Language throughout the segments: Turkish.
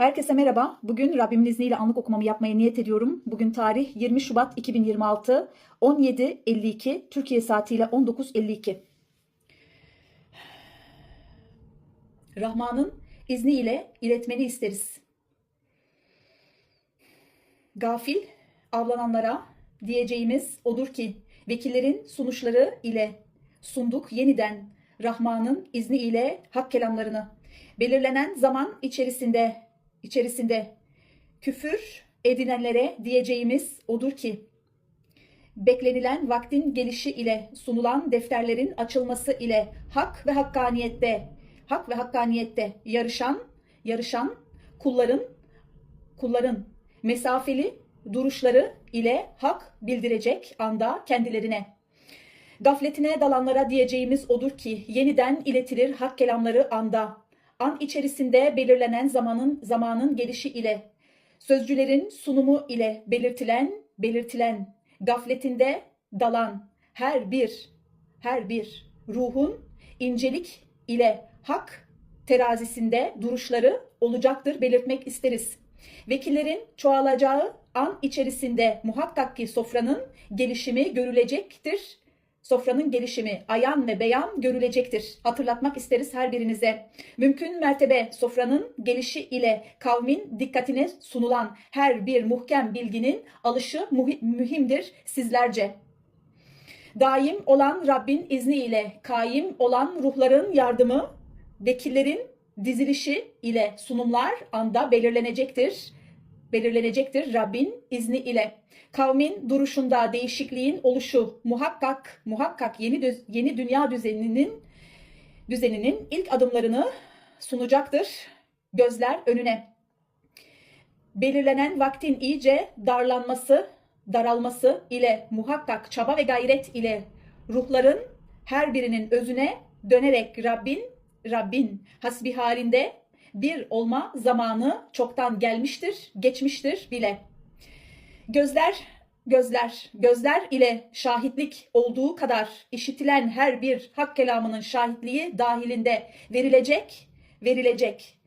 Herkese merhaba. Bugün Rabbimin izniyle anlık okumamı yapmaya niyet ediyorum. Bugün tarih 20 Şubat 2026, 17.52, Türkiye saatiyle 19.52. Rahman'ın izniyle iletmeni isteriz. Gafil avlananlara diyeceğimiz odur ki vekillerin sunuşları ile sunduk yeniden Rahman'ın izni ile hak kelamlarını. Belirlenen zaman içerisinde içerisinde küfür edinenlere diyeceğimiz odur ki beklenilen vaktin gelişi ile sunulan defterlerin açılması ile hak ve hakkaniyette hak ve hakkaniyette yarışan yarışan kulların kulların mesafeli duruşları ile hak bildirecek anda kendilerine. Gafletine dalanlara diyeceğimiz odur ki yeniden iletilir hak kelamları anda. An içerisinde belirlenen zamanın zamanın gelişi ile sözcülerin sunumu ile belirtilen belirtilen gafletinde dalan her bir her bir ruhun incelik ile hak terazisinde duruşları olacaktır belirtmek isteriz. Vekillerin çoğalacağı an içerisinde muhakkak ki sofranın gelişimi görülecektir. Sofranın gelişimi ayan ve beyan görülecektir. Hatırlatmak isteriz her birinize. Mümkün mertebe sofranın gelişi ile kavmin dikkatine sunulan her bir muhkem bilginin alışı mühimdir sizlerce. Daim olan Rabbin izniyle kaim olan ruhların yardımı vekillerin dizilişi ile sunumlar anda belirlenecektir. Belirlenecektir Rabbin izni ile. Kavmin duruşunda değişikliğin oluşu muhakkak muhakkak yeni düz- yeni dünya düzeninin düzeninin ilk adımlarını sunacaktır gözler önüne. Belirlenen vaktin iyice darlanması, daralması ile muhakkak çaba ve gayret ile ruhların her birinin özüne dönerek Rabbin Rabbin hasbi halinde bir olma zamanı çoktan gelmiştir, geçmiştir bile. Gözler, gözler, gözler ile şahitlik olduğu kadar işitilen her bir hak kelamının şahitliği dahilinde verilecek, verilecek.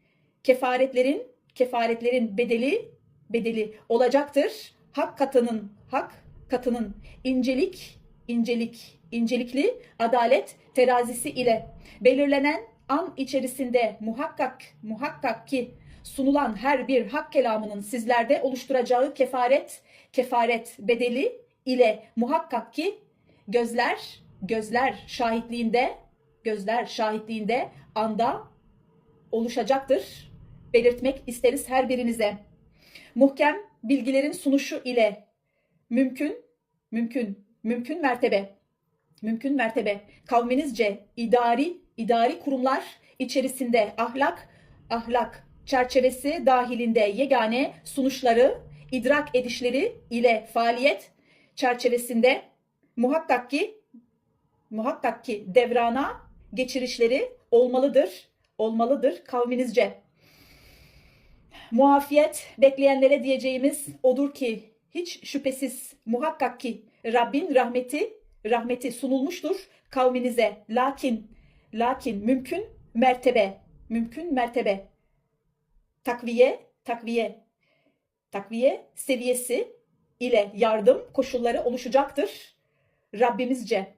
Kefaretlerin, kefaretlerin bedeli, bedeli olacaktır. Hak katının, hak katının incelik, incelik, incelikli adalet terazisi ile belirlenen an içerisinde muhakkak muhakkak ki sunulan her bir hak kelamının sizlerde oluşturacağı kefaret kefaret bedeli ile muhakkak ki gözler gözler şahitliğinde gözler şahitliğinde anda oluşacaktır. Belirtmek isteriz her birinize. Muhkem bilgilerin sunuşu ile mümkün mümkün mümkün mertebe mümkün mertebe kavminizce idari idari kurumlar içerisinde ahlak ahlak çerçevesi dahilinde yegane sunuşları idrak edişleri ile faaliyet çerçevesinde muhakkak ki muhakkak ki devrana geçirişleri olmalıdır olmalıdır kavminizce. Muafiyet bekleyenlere diyeceğimiz odur ki hiç şüphesiz muhakkak ki Rabbin rahmeti rahmeti sunulmuştur kavminize. Lakin lakin mümkün mertebe mümkün mertebe takviye takviye takviye seviyesi ile yardım koşulları oluşacaktır Rabbimizce.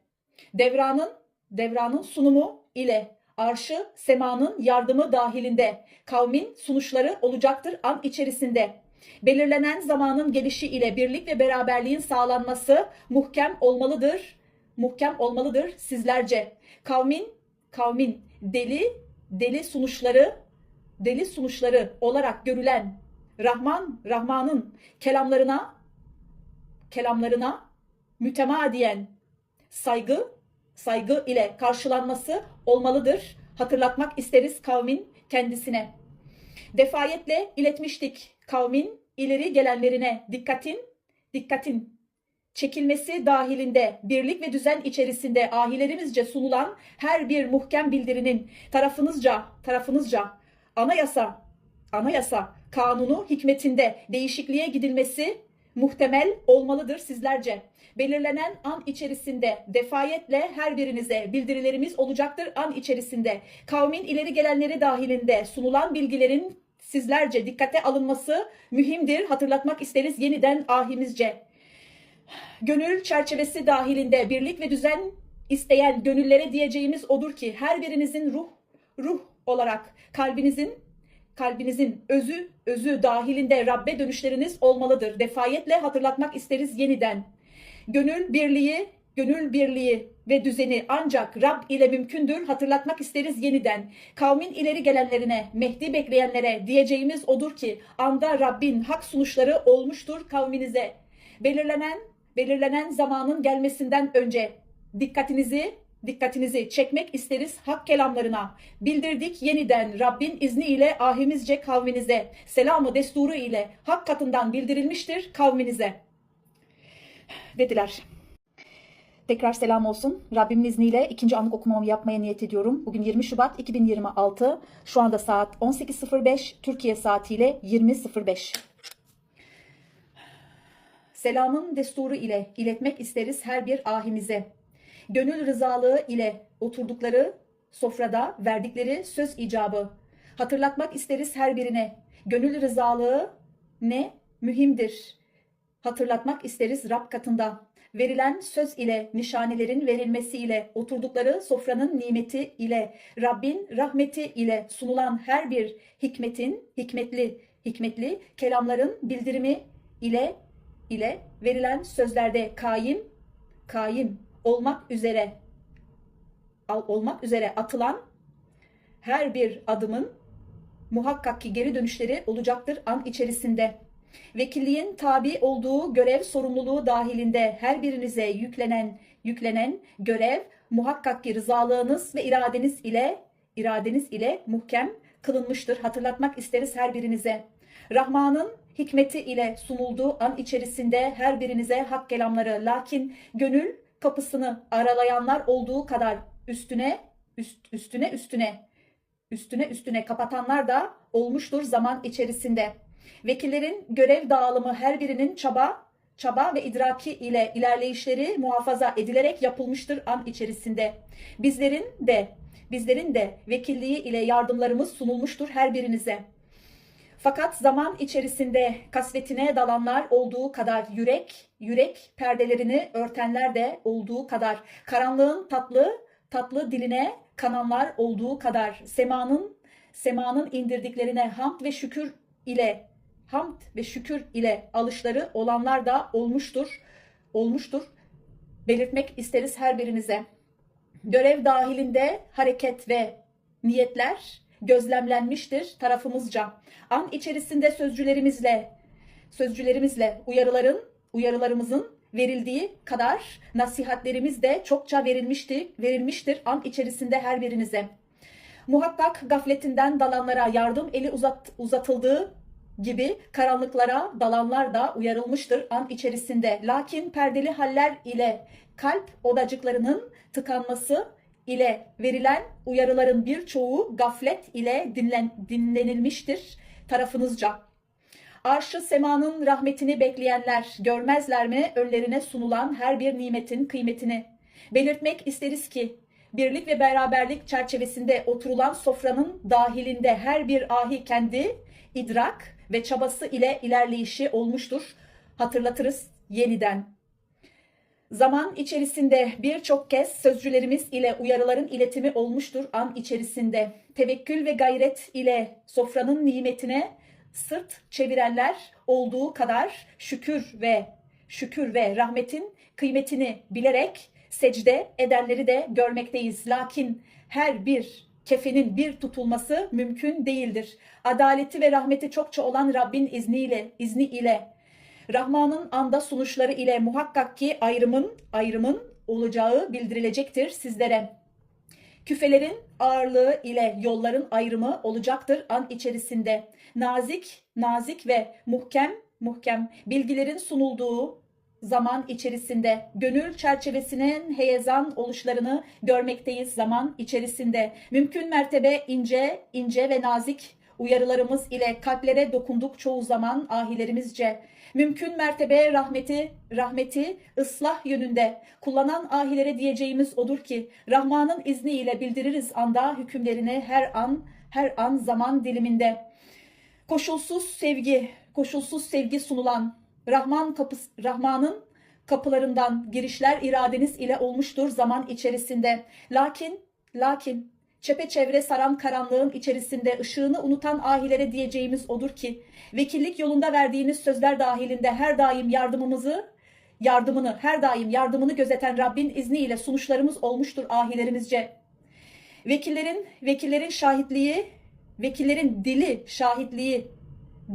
Devranın devranın sunumu ile arşı semanın yardımı dahilinde kavmin sunuşları olacaktır an içerisinde. Belirlenen zamanın gelişi ile birlik ve beraberliğin sağlanması muhkem olmalıdır. Muhkem olmalıdır sizlerce. Kavmin kavmin deli deli sunuşları deli sunuşları olarak görülen Rahman Rahman'ın kelamlarına kelamlarına mütemadiyen saygı saygı ile karşılanması olmalıdır. Hatırlatmak isteriz kavmin kendisine. Defayetle iletmiştik kavmin ileri gelenlerine dikkatin dikkatin çekilmesi dahilinde birlik ve düzen içerisinde ahilerimizce sunulan her bir muhkem bildirinin tarafınızca tarafınızca anayasa anayasa kanunu hikmetinde değişikliğe gidilmesi muhtemel olmalıdır sizlerce. Belirlenen an içerisinde defayetle her birinize bildirilerimiz olacaktır an içerisinde. Kavmin ileri gelenleri dahilinde sunulan bilgilerin sizlerce dikkate alınması mühimdir. Hatırlatmak isteriz yeniden ahimizce. Gönül çerçevesi dahilinde birlik ve düzen isteyen gönüllere diyeceğimiz odur ki her birinizin ruh ruh olarak kalbinizin kalbinizin özü özü dahilinde Rabbe dönüşleriniz olmalıdır. Defayetle hatırlatmak isteriz yeniden. Gönül birliği, gönül birliği ve düzeni ancak Rab ile mümkündür. Hatırlatmak isteriz yeniden. Kavmin ileri gelenlerine, Mehdi bekleyenlere diyeceğimiz odur ki anda Rabbin hak sunuşları olmuştur kavminize. Belirlenen belirlenen zamanın gelmesinden önce dikkatinizi dikkatinizi çekmek isteriz hak kelamlarına. Bildirdik yeniden Rabbin izniyle ahimizce kavminize. Selamı desturu ile hak katından bildirilmiştir kavminize. Dediler. Tekrar selam olsun. Rabbimin izniyle ikinci anlık okumamı yapmaya niyet ediyorum. Bugün 20 Şubat 2026. Şu anda saat 18.05. Türkiye saatiyle 20.05. Selamın desturu ile iletmek isteriz her bir ahimize. Gönül rızalığı ile oturdukları sofrada verdikleri söz icabı. Hatırlatmak isteriz her birine. Gönül rızalığı ne? Mühimdir. Hatırlatmak isteriz Rab katında. Verilen söz ile, nişanelerin verilmesi ile, oturdukları sofranın nimeti ile, Rabbin rahmeti ile sunulan her bir hikmetin, hikmetli, hikmetli kelamların bildirimi ile ile verilen sözlerde kaim, kaim olmak üzere olmak üzere atılan her bir adımın muhakkak ki geri dönüşleri olacaktır an içerisinde. Vekilliğin tabi olduğu görev sorumluluğu dahilinde her birinize yüklenen yüklenen görev muhakkak ki rızalığınız ve iradeniz ile iradeniz ile muhkem kılınmıştır. Hatırlatmak isteriz her birinize. Rahman'ın hikmeti ile sunulduğu an içerisinde her birinize hak kelamları lakin gönül kapısını aralayanlar olduğu kadar üstüne üst, üstüne üstüne üstüne üstüne kapatanlar da olmuştur zaman içerisinde. Vekillerin görev dağılımı her birinin çaba çaba ve idraki ile ilerleyişleri muhafaza edilerek yapılmıştır an içerisinde. Bizlerin de bizlerin de vekilliği ile yardımlarımız sunulmuştur her birinize. Fakat zaman içerisinde kasvetine dalanlar olduğu kadar yürek, yürek perdelerini örtenler de olduğu kadar karanlığın tatlı, tatlı diline kananlar olduğu kadar semanın semanın indirdiklerine hamd ve şükür ile hamd ve şükür ile alışları olanlar da olmuştur. Olmuştur. Belirtmek isteriz her birinize. Görev dahilinde hareket ve niyetler gözlemlenmiştir tarafımızca. An içerisinde sözcülerimizle sözcülerimizle uyarıların uyarılarımızın verildiği kadar nasihatlerimiz de çokça verilmişti, verilmiştir an içerisinde her birinize. Muhakkak gafletinden dalanlara yardım eli uzat, uzatıldığı gibi karanlıklara dalanlar da uyarılmıştır an içerisinde. Lakin perdeli haller ile kalp odacıklarının tıkanması ile verilen uyarıların birçoğu gaflet ile dinlen, dinlenilmiştir tarafınızca. Arşı semanın rahmetini bekleyenler görmezler mi önlerine sunulan her bir nimetin kıymetini? Belirtmek isteriz ki birlik ve beraberlik çerçevesinde oturulan sofranın dahilinde her bir ahi kendi idrak ve çabası ile ilerleyişi olmuştur. Hatırlatırız yeniden. Zaman içerisinde birçok kez sözcülerimiz ile uyarıların iletimi olmuştur an içerisinde. Tevekkül ve gayret ile sofranın nimetine sırt çevirenler olduğu kadar şükür ve şükür ve rahmetin kıymetini bilerek secde edenleri de görmekteyiz. Lakin her bir kefenin bir tutulması mümkün değildir. Adaleti ve rahmeti çokça olan Rabbin izniyle, izni ile Rahman'ın anda sunuşları ile muhakkak ki ayrımın ayrımın olacağı bildirilecektir sizlere. Küfelerin ağırlığı ile yolların ayrımı olacaktır an içerisinde. Nazik, nazik ve muhkem, muhkem bilgilerin sunulduğu zaman içerisinde gönül çerçevesinin heyezan oluşlarını görmekteyiz zaman içerisinde. Mümkün mertebe ince, ince ve nazik uyarılarımız ile kalplere dokunduk çoğu zaman ahilerimizce. Mümkün mertebe rahmeti, rahmeti ıslah yönünde kullanan ahilere diyeceğimiz odur ki Rahman'ın izniyle bildiririz anda hükümlerini her an, her an zaman diliminde. Koşulsuz sevgi, koşulsuz sevgi sunulan Rahman kapısı, Rahman'ın kapılarından girişler iradeniz ile olmuştur zaman içerisinde. Lakin, lakin çepeçevre saran karanlığın içerisinde ışığını unutan ahilere diyeceğimiz odur ki vekillik yolunda verdiğiniz sözler dahilinde her daim yardımımızı yardımını her daim yardımını gözeten Rabbin izniyle sunuşlarımız olmuştur ahilerimizce. Vekillerin vekillerin şahitliği, vekillerin dili şahitliği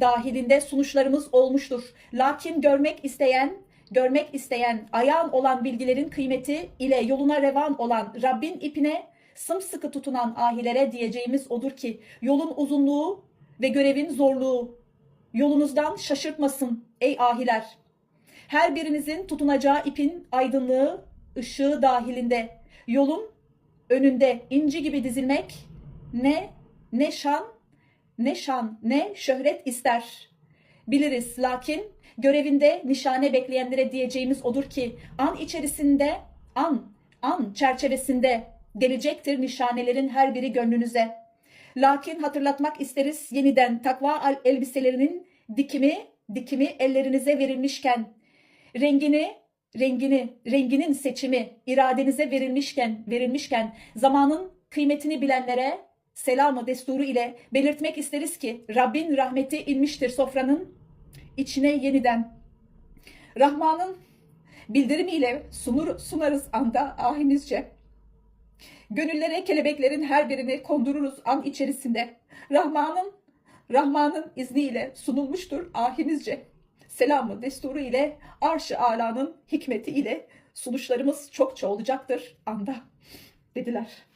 dahilinde sunuşlarımız olmuştur. Lakin görmek isteyen, görmek isteyen, ayağın olan bilgilerin kıymeti ile yoluna revan olan Rabbin ipine sımsıkı tutunan ahilere diyeceğimiz odur ki yolun uzunluğu ve görevin zorluğu yolunuzdan şaşırtmasın ey ahiler. Her birinizin tutunacağı ipin aydınlığı, ışığı dahilinde yolun önünde inci gibi dizilmek ne ne şan ne şan ne şöhret ister. Biliriz lakin görevinde nişane bekleyenlere diyeceğimiz odur ki an içerisinde an an çerçevesinde gelecektir nişanelerin her biri gönlünüze. Lakin hatırlatmak isteriz yeniden takva elbiselerinin dikimi dikimi ellerinize verilmişken rengini rengini renginin seçimi iradenize verilmişken verilmişken zamanın kıymetini bilenlere selamı desturu ile belirtmek isteriz ki Rabbin rahmeti inmiştir sofranın içine yeniden. Rahman'ın bildirimiyle sunur, sunarız anda ahimizce. Gönüllere kelebeklerin her birini kondururuz an içerisinde. Rahman'ın Rahman'ın izniyle sunulmuştur ahimizce. Selamı desturu ile arş-ı alanın hikmeti ile sunuşlarımız çokça olacaktır anda dediler.